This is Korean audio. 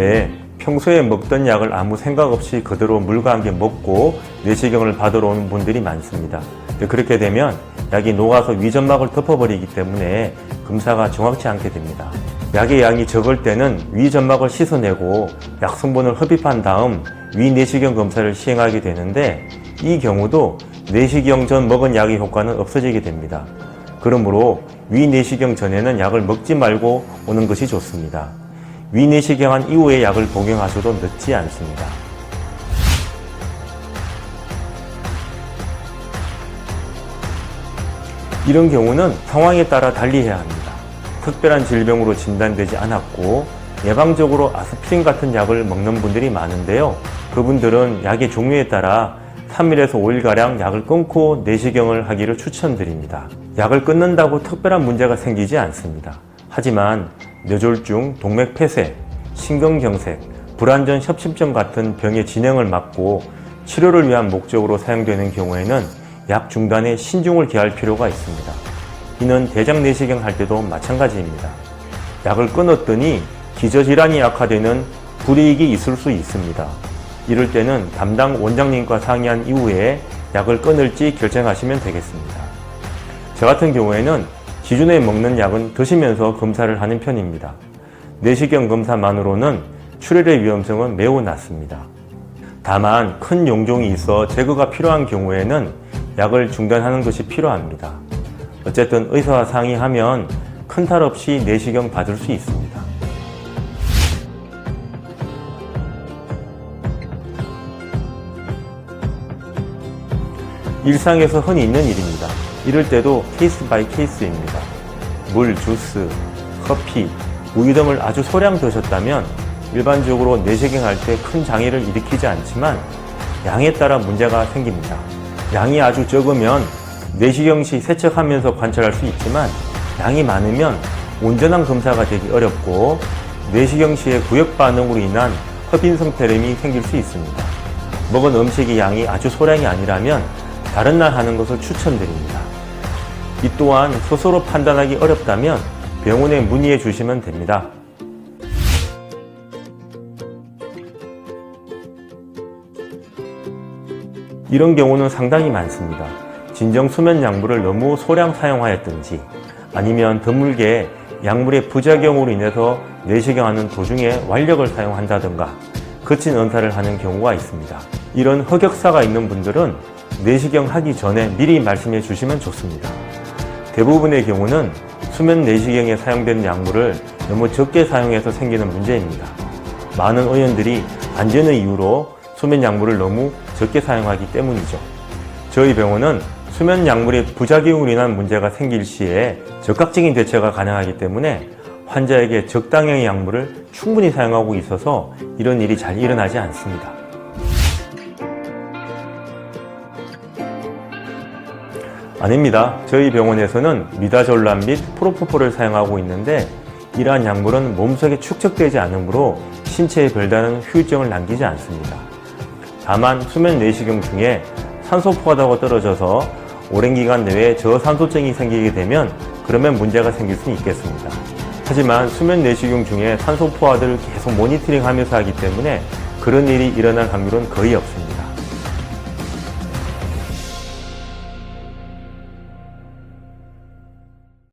때문에 평소에 먹던 약을 아무 생각 없이 그대로 물과 함께 먹고 내시경을 받으러 오는 분들이 많습니다. 그렇게 되면 약이 녹아서 위점막을 덮어버리기 때문에 검사가 정확치 않게 됩니다. 약의 양이 적을 때는 위점막을 씻어내고 약 성분을 흡입한 다음 위내시경 검사를 시행하게 되는데 이 경우도 내시경 전 먹은 약의 효과는 없어지게 됩니다. 그러므로 위내시경 전에는 약을 먹지 말고 오는 것이 좋습니다. 위내시경한 이후에 약을 복용하셔도 늦지 않습니다. 이런 경우는 상황에 따라 달리해야 합니다. 특별한 질병으로 진단되지 않았고 예방적으로 아스피린 같은 약을 먹는 분들이 많은데요. 그분들은 약의 종류에 따라 3일에서 5일가량 약을 끊고 내시경을 하기를 추천드립니다. 약을 끊는다고 특별한 문제가 생기지 않습니다. 하지만 뇌졸중, 동맥폐쇄, 신경경색, 불안전 협심증 같은 병의 진행을 막고 치료를 위한 목적으로 사용되는 경우에는 약 중단에 신중을 기할 필요가 있습니다. 이는 대장 내시경 할 때도 마찬가지입니다. 약을 끊었더니 기저질환이 악화되는 불이익이 있을 수 있습니다. 이럴 때는 담당 원장님과 상의한 이후에 약을 끊을지 결정하시면 되겠습니다. 저 같은 경우에는 기존에 먹는 약은 드시면서 검사를 하는 편입니다. 내시경 검사만으로는 출혈의 위험성은 매우 낮습니다. 다만 큰 용종이 있어 제거가 필요한 경우에는 약을 중단하는 것이 필요합니다. 어쨌든 의사와 상의하면 큰 탈 없이 내시경 받을 수 있습니다. 일상에서 흔히 있는 일입니다. 이럴 때도 케이스 바이 케이스입니다. 물, 주스, 커피, 우유 등을 아주 소량 드셨다면 일반적으로 내시경할 때 큰 장애를 일으키지 않지만 양에 따라 문제가 생깁니다. 양이 아주 적으면 내시경 시 세척하면서 관찰할 수 있지만 양이 많으면 온전한 검사가 되기 어렵고 내시경 시의 구역 반응으로 인한 허빈성 테름이 생길 수 있습니다. 먹은 음식의 양이 아주 소량이 아니라면 다른 날 하는 것을 추천드립니다. 이 또한 스스로 판단하기 어렵다면 병원에 문의해 주시면 됩니다. 이런 경우는 상당히 많습니다. 진정 수면 약물을 너무 소량 사용하였든지 아니면 드물게 약물의 부작용으로 인해서 내시경하는 도중에 완력을 사용한다든가 거친 은사를 하는 경우가 있습니다. 이런 흑역사가 있는 분들은 내시경 하기 전에 미리 말씀해 주시면 좋습니다. 대부분의 경우는 수면 내시경에 사용되는 약물을 너무 적게 사용해서 생기는 문제입니다. 많은 의원들이 안전의 이유로 수면 약물을 너무 적게 사용하기 때문이죠. 저희 병원은 수면 약물의 부작용으로 인한 문제가 생길 시에 적극적인 대처가 가능하기 때문에 환자에게 적당량의 약물을 충분히 사용하고 있어서 이런 일이 잘 일어나지 않습니다. 아닙니다. 저희 병원에서는 미다졸람 및 프로포폴을 사용하고 있는데 이러한 약물은 몸속에 축적되지 않으므로 신체에 별다른 후유증을 남기지 않습니다. 다만 수면 내시경 중에 산소 포화도가 떨어져서 오랜 기간 내에 저산소증이 생기게 되면 그러면 문제가 생길 수는 있겠습니다. 하지만 수면 내시경 중에 산소 포화도를 계속 모니터링 하면서 하기 때문에 그런 일이 일어날 확률은 거의 없습니다.